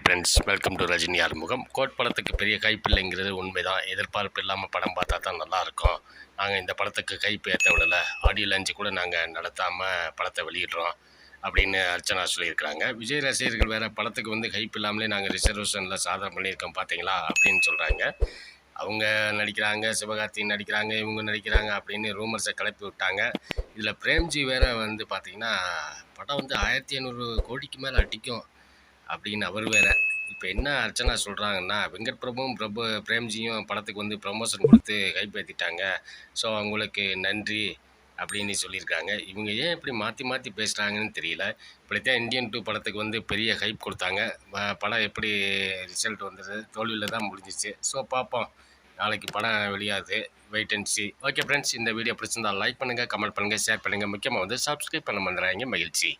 Friends welcome to Rajini Arumugam GOAT படத்துக்கு பெரிய கைப்பில்லைங்கிறது உண்மைதான். எதிர்பார்ப்பு இல்லாமல் படம் பார்த்தா தான் நல்லாயிருக்கும். நாங்கள் இந்த படத்துக்கு கைப்பு ஏற்ற விடலை. ஆடியோ லஞ்சு கூட நாங்கள் நடத்தாமல் படத்தை வெளியிடுறோம் அப்படின்னு அர்ச்சனா சொல்லியிருக்கிறாங்க. விஜய் ரசிகர்கள் வேறு படத்துக்கு வந்து கைப்பு இல்லாமலே நாங்கள் ரிசர்வேஷனில் சாதனை பண்ணியிருக்கோம் பார்த்தீங்களா அப்படின்னு சொல்கிறாங்க அவங்க நடிக்கிறாங்க சிவகார்த்திகேயன் நடிக்கிறாங்க இவங்க நடிக்கிறாங்க அப்படின்னு ரூமர்ஸை கிளப்பி விட்டாங்க. இதில் பிரேம்ஜி வேற வந்து பார்த்திங்கன்னா படம் வந்து ஆயிரத்தி ஐநூறு கோடிக்கு மேலே அடிக்கும். அப்படின்னு அவர் வேற. இப்போ என்ன அர்ச்சனா சொல்கிறாங்கன்னா வெங்கட் பிரபுவும் பிரபு பிரேம்ஜியும் படத்துக்கு வந்து ப்ரமோஷன் கொடுத்து கைப்பற்றிட்டாங்க. ஸோ அவங்களுக்கு நன்றி அப்படின்னு சொல்லியிருக்காங்க. இவங்க ஏன் இப்படி மாற்றி மாற்றி பேசுகிறாங்கன்னு தெரியல. இப்படித்தான் இந்தியன் டூ படத்துக்கு வந்து பெரிய ஹைப் கொடுத்தாங்க. படம் எப்படி ரிசல்ட் வந்தது தோல்வியில் தான் முடிஞ்சிச்சு. ஸோ பார்ப்போம். நாளைக்கு படம் வெளியாது. Wait and see okay friends இந்த வீடியோ பிடிச்சிருந்தால் லைக் பண்ணுங்கள் கமெண்ட் பண்ணுங்கள் ஷேர் பண்ணுங்கள் முக்கியமாக வந்து சப்ஸ்கிரைப் பண்ண மறந்துடாதீங்க. மகிழ்ச்சி.